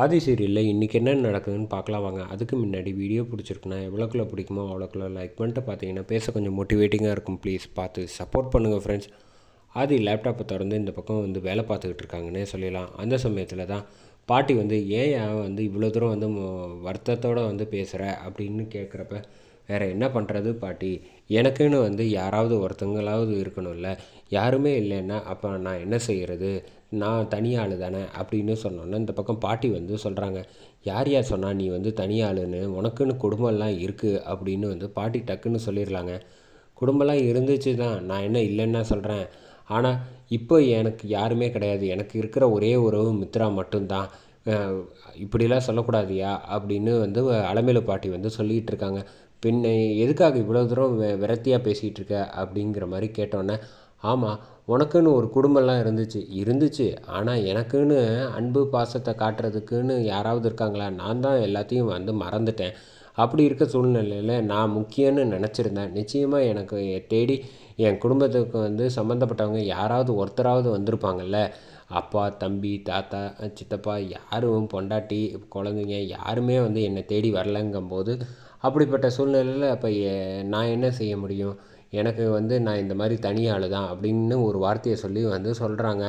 ஆதி சீரியலில் இன்றைக்கி என்ன நடக்குதுன்னு பார்க்கலாம் வாங்க. அதுக்கு முன்னாடி வீடியோ பிடிச்சிருக்குன்னா எவ்வளோக்குள்ள பிடிக்குமோ அவ்வளோக்குள்ள லைக் பண்ணிட்டு பார்த்தீங்கன்னா பேச கொஞ்சம் மோட்டிவேட்டிங்காக இருக்கும். ப்ளீஸ் பார்த்து சப்போர்ட் பண்ணுங்கள் ஃப்ரெண்ட்ஸ் ஆதி லேப்டாப்பை திறந்து இந்த பக்கம் வந்து வேலை பார்த்துக்கிட்டு இருக்காங்கன்னே சொல்லிடலாம் அந்த சமயத்தில் தான் பாட்டி வந்து ஏன் வந்து இவ்வளோ தூரம் வந்து வருத்தத்தோடு வந்து பேசுகிற அப்படின்னு கேட்குறப்ப வேறு என்ன பண்ணுறது பாட்டி? எனக்குன்னு வந்து யாராவது ஒருத்தங்களாவது இருக்கணும்ல. யாருமே இல்லைன்னா அப்போ நான் என்ன செய்கிறது நான் தனி தானே அப்படின்னு சொன்னோன்னே இந்த பக்கம் பாட்டி வந்து சொல்கிறாங்க யார் யார் சொன்னால் நீ வந்து தனி ஆளுன்னு உனக்குன்னு குடும்பம்லாம் இருக்குது அப்படின்னு வந்து பாட்டி டக்குன்னு சொல்லிடலாங்க. குடும்பம்லாம் இருந்துச்சு தான் நான் என்ன இல்லைன்னா சொல்கிறேன் ஆனால் இப்போ எனக்கு யாருமே கிடையாது. எனக்கு இருக்கிற ஒரே உறவு மித்ரா மட்டும்தான். இப்படிலாம் சொல்லக்கூடாதியா? அப்படின்னு வந்து அலமேலு பாட்டி வந்து சொல்லிகிட்டு இருக்காங்க. பின்ன எதுக்காக இவ்வளோ தூரம் வெ விரத்தியாக பேசிகிட்டு இருக்க அப்படிங்கிற மாதிரி கேட்டோன்னே ஆமாம் உனக்குன்னு ஒரு குடும்பம்லாம் இருந்துச்சு. இருந்துச்சு. ஆனால் எனக்குன்னு அன்பு பாசத்தை காட்டுறதுக்குன்னு யாராவது இருக்காங்களா? நான் தான் எல்லாத்தையும் வந்து மறந்துட்டேன். அப்படி இருக்க சூழ்நிலையில் நான் முக்கியம்னு நினச்சிருந்தேன். நிச்சயமாக எனக்கு தேடி என் குடும்பத்துக்கு வந்து சம்மந்தப்பட்டவங்க யாராவது ஒருத்தராவது வந்திருப்பாங்கல்ல. அப்பா தம்பி தாத்தா சித்தப்பா யாரும் பொண்டாட்டி குழந்தைங்க யாருமே வந்து என்னை தேடி வரலங்கும்போது அப்படிப்பட்ட சூழ்நிலையில் அப்போ நான் என்ன செய்ய முடியும்? எனக்கு வந்து நான் இந்த மாதிரி தனி தான் அப்படின்னு ஒரு வார்த்தையை சொல்லி வந்து சொல்கிறாங்க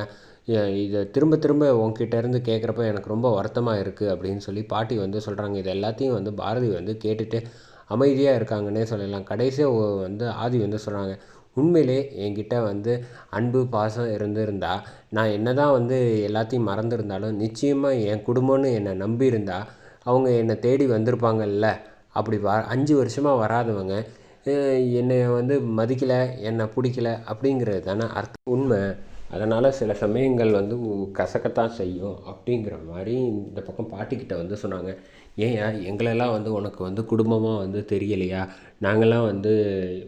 இதை திரும்ப திரும்ப உன்கிட்ட இருந்து கேட்குறப்ப எனக்கு ரொம்ப வருத்தமாக இருக்குது அப்படின்னு சொல்லி பாட்டி வந்து சொல்கிறாங்க இது எல்லாத்தையும் வந்து பாரதி வந்து கேட்டுட்டு அமைதியாக இருக்காங்கன்னே சொல்லலாம். கடைசியாக வந்து ஆதி வந்து சொல்கிறாங்க உண்மையிலே என்கிட்ட வந்து அன்பு பாசம் இருந்திருந்தா நான் என்ன தான் வந்து எல்லாத்தையும் மறந்துருந்தாலும் நிச்சயமாக என் குடும்பம்னு என்னை நம்பி அவங்க என்னை தேடி வந்திருப்பாங்கல்ல? அப்படி வ அஞ்சு வருஷமாக வராதவங்க என்னை வந்து மதிக்கலை என்னை பிடிக்கல அப்படிங்கிறது தானே அர்த்தம். உண்மை. அதனால் சில சமயங்கள் வந்து கசக்கத்தான் செய்யும் அப்படிங்கிற மாதிரி இந்த பக்கம் பாட்டிக்கிட்ட வந்து சொன்னாங்க. ஏன்யா எங்களெல்லாம் வந்து உனக்கு வந்து குடும்பமாக வந்து தெரியலையா? நாங்கள்லாம் வந்து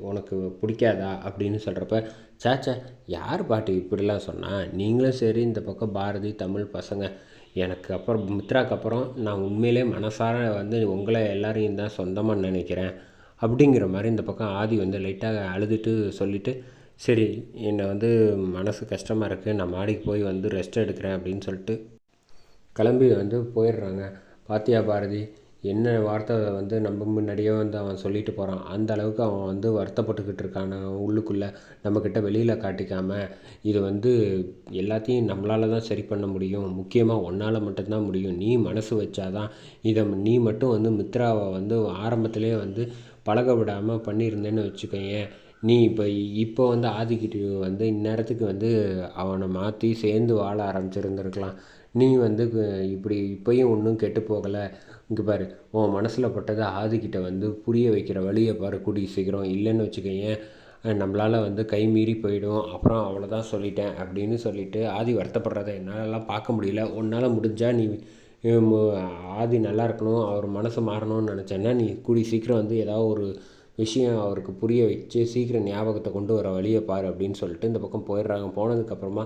உனக்கு பிடிக்காதா? அப்படின்னு சொல்கிறப்ப சாச்சா யார் பாட்டி இப்படிலாம் சொன்னால் நீங்களும் சரி இந்த பக்கம் பாரதி தமிழ் பசங்க. எனக்கு அப்புறம் மித்ராக்கு அப்புறம் நான் உண்மையிலே மனசார வந்து உங்களை எல்லாரையும் தான் சொந்தமாக நினைக்கிறேன். அப்படிங்கிற மாதிரி இந்த பக்கம் ஆதி வந்து லைட்டாக அழுதுட்டு சொல்லிவிட்டு சரி என்னை வந்து மனசு கஷ்டமாக இருக்குது நான் மாடிக்கு போய் வந்து ரெஸ்ட் எடுக்கிறேன் அப்படின்னு சொல்லிட்டு கிளம்பி வந்து போயிடுறாங்க. பாத்தியா பாரதி என்ன வார்த்தை வந்து நம்ம முன்னாடியே வந்து அவன் சொல்லிட்டு போகிறான் அந்த அளவுக்கு அவன் வந்து வருத்தப்பட்டுக்கிட்டு இருக்கான் உள்ளுக்குள்ளே நம்மக்கிட்ட வெளியில் காட்டிக்காம. இது வந்து எல்லாத்தையும் நம்மளால தான் சரி பண்ண முடியும். முக்கியமாக உன்னால் மட்டும்தான் முடியும். நீ மனசு வச்சாதான் இதை நீ மட்டும் வந்து மித்ராவை வந்து ஆரம்பத்திலே வந்து பழக விடாமல் பண்ணியிருந்தேன்னு வச்சுக்கோயேன். நீ இப்போ இப்போ வந்து ஆதிக்கிட்டு வந்து இந்நேரத்துக்கு வந்து அவனை மாற்றி சேர்ந்து வாழ ஆரம்பிச்சிருந்துருக்கலாம். நீ வந்து இப்படி இப்போயும் ஒன்றும் கெட்டு போகலை. இங்கே பாரு உன் மனசில் பட்டதை ஆதிக்கிட்ட வந்து புரிய வைக்கிற வழியை பாரு கூடிய சீக்கிரம். இல்லைன்னு வச்சுக்கோயேன் நம்மளால் வந்து கை மீறி போயிடும். அப்புறம் அவ்வளோதான் சொல்லிட்டேன் அப்படின்னு சொல்லிட்டு ஆதி வருத்தப்படுறத என்னாலலாம் பார்க்க முடியல. உன்னால் முடிஞ்சால் நீ ஆதி நல்லா இருக்கணும் அவர் மனசு மாறணும்னு நினச்சேன்னா நீ கூடி சீக்கிரம் வந்து ஏதாவது ஒரு விஷயம் அவருக்கு புரிய வச்சு சீக்கிரம் ஞாபகத்தை கொண்டு வர வழியை பார் அப்படின்னு சொல்லிட்டு இந்த பக்கம் போயிடுறாங்க. போனதுக்கப்புறமா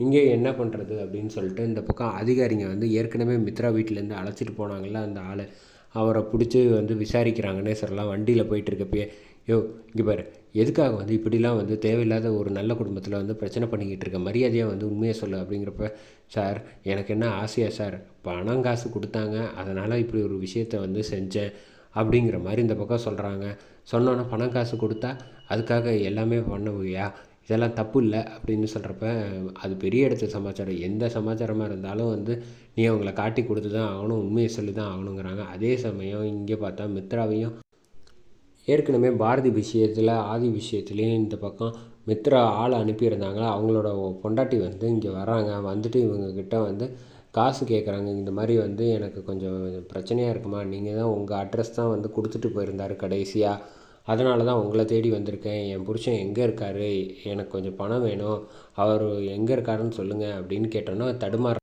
இங்கே என்ன பண்ணுறது அப்படின்னு சொல்லிட்டு இந்த பக்கம் அதிகாரிங்க வந்து ஏற்கனவே மித்ரா வீட்டிலேருந்து அழைச்சிட்டு போனாங்கல்ல அந்த ஆளை. அவரை பிடிச்சி வந்து விசாரிக்கிறாங்கன்னே சொல்லலாம். வண்டியில் போயிட்டுருக்கப்பயே யோ இங்கே பாரு. எதுக்காக வந்து இப்படிலாம் வந்து தேவையில்லாத ஒரு நல்ல குடும்பத்தில் வந்து பிரச்சனை பண்ணிக்கிட்டு இருக்க? மரியாதையாக வந்து உண்மையை சொல்லு. அப்படிங்கிறப்ப சார் எனக்கு என்ன ஆசையா சார்? பணம் காசு கொடுத்தாங்க. அதனால் இப்படி ஒரு விஷயத்த வந்து செஞ்சேன். அப்படிங்கிற மாதிரி இந்த பக்கம் சொல்கிறாங்க சொன்னோன்னே பணம் காசு கொடுத்தா அதுக்காக எல்லாமே பண்ணுவியா? இதெல்லாம் தப்பு இல்லை அப்படின்னு சொல்கிறப்ப அது பெரிய இடத்து சமாச்சாரம். எந்த சமாச்சாரமாக இருந்தாலும் வந்து நீ அவங்கள காட்டி கொடுத்து தான் ஆகணும் உண்மையை சொல்லி தான் ஆகணுங்கிறாங்க. அதே சமயம் இங்கே பார்த்தா மித்ராவையும் ஏற்கனவே பாரதி விஷயத்தில் ஆதி விஷயத்துலேயும் இந்த பக்கம் மித்ரா ஆள் அனுப்பியிருந்தாங்களா? அவங்களோட பொண்டாட்டி வந்து இங்கே வராங்க வந்துட்டு இவங்கக்கிட்ட வந்து காசு கேட்குறாங்க இந்த மாதிரி வந்து எனக்கு கொஞ்சம் பிரச்சனையாக இருக்குமா? நீங்கள் தான் உங்கள் அட்ரஸ் தான் வந்து கொடுத்துட்டு போயிருந்தாரு கடைசியாக அதனால தான் உங்களை தேடி வந்திருக்கேன். என் புருஷன் எங்கே இருக்காரு? எனக்கு கொஞ்சம் பணம் வேணும். அவர் எங்கே இருக்காருன்னு சொல்லுங்கள் அப்படின்னு கேட்டோன்னா தடுமாற